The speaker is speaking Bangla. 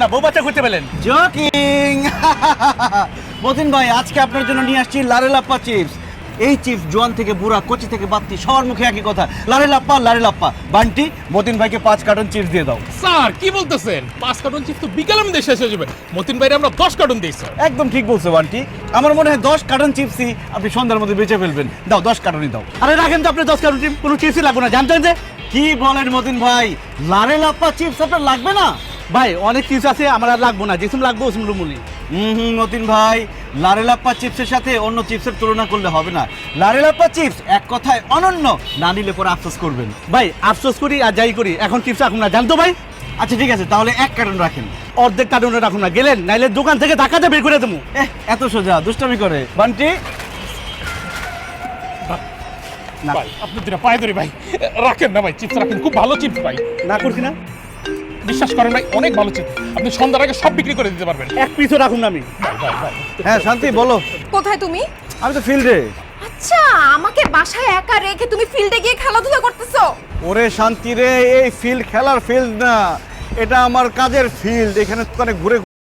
না বউ বাচ্চা করতে পেলেন। জকিং! মতিন ভাই আজকে আপনার জন্য নিয়ে আসছি লারে লাপ্পা চিপস। এই চিপস জোয়ান থেকে বুড়া কচি থেকে বাত্তি সবার মুখে একই কথা। লারে লাপ্পা লারে লাপ্পা বান্টি মতিন ভাইকে পাঁচ কার্টন চিপস দিয়ে দাও। স্যার কি বলতেছেন? পাঁচ কার্টুন চিপস তো বিকালের মধ্যে শেষ হয়ে যাবে। মতিন ভাইরে আমরা দশ কার্টুন দিই স্যার। একদম ঠিক বলছো বান্টি। আমার মনে হয় দশ কার্টন চিপসই আপনি সন্ধ্যার মধ্যে বেঁচে ফেলবেন। দাও দশ কার্টনই দাও। আরে রাখেন তো আপনি দশ কার্টন চিপস কোনো চিপসই লাগবে না। জানতেন যে কি বলেন মতিন ভাই? লারে লাপ্পা চিপস আপনার লাগবে না? ভাই অনেক চিপস আছে আমার আর লাগবো না। যেসম লাগবো ওসম হুম হুম মতিন ভাই লারেলাপ্পা চিপসের সাথে অন্য চিপসের তুলনা করলে হবে না। লারেলাপ্পা চিপস এক কথায় অনন্য না নিলে পরে আফসোস করবেন। ভাই আফসোস করি আর যাই করি এখন চিপস রাখুন না। জানতো ভাই? আচ্ছা ঠিক আছে তাহলে এক কার্টন রাখেন। অর্ধেক কার্টনে রাখুন না। গেলেন নাইলে দোকান থেকে টাকাতে বের করে দেবো। এহ, এত সোজা দুষ্টামি করে। বান্টি। না। ভাই আপনি দুটা পায়ে ধরি ভাই রাখেন না ভাই চিপস রাখেন। খুব ভালো চিপস ভাই। না করছি না। বিশ্বাস করেন ভাই অনেক ভালো চিঠি। আপনি সন্ধ্যার আগে সব বিক্রি করে দিতে পারবেন। এক পিসও রাখুন না আমি। হ্যাঁ শান্তি বলো। কোথায় তুমি? আমি তো ফিল্ডে। আচ্ছা আমাকে বাসায় একা রেখে তুমি ফিল্ডে গিয়ে খেলাধুলা করতেছো? ওরে শান্তি রে এই ফিল্ড খেলার ফিল্ড না। এটা আমার কাজের ফিল্ড এখানে তো অনেক ঘুরে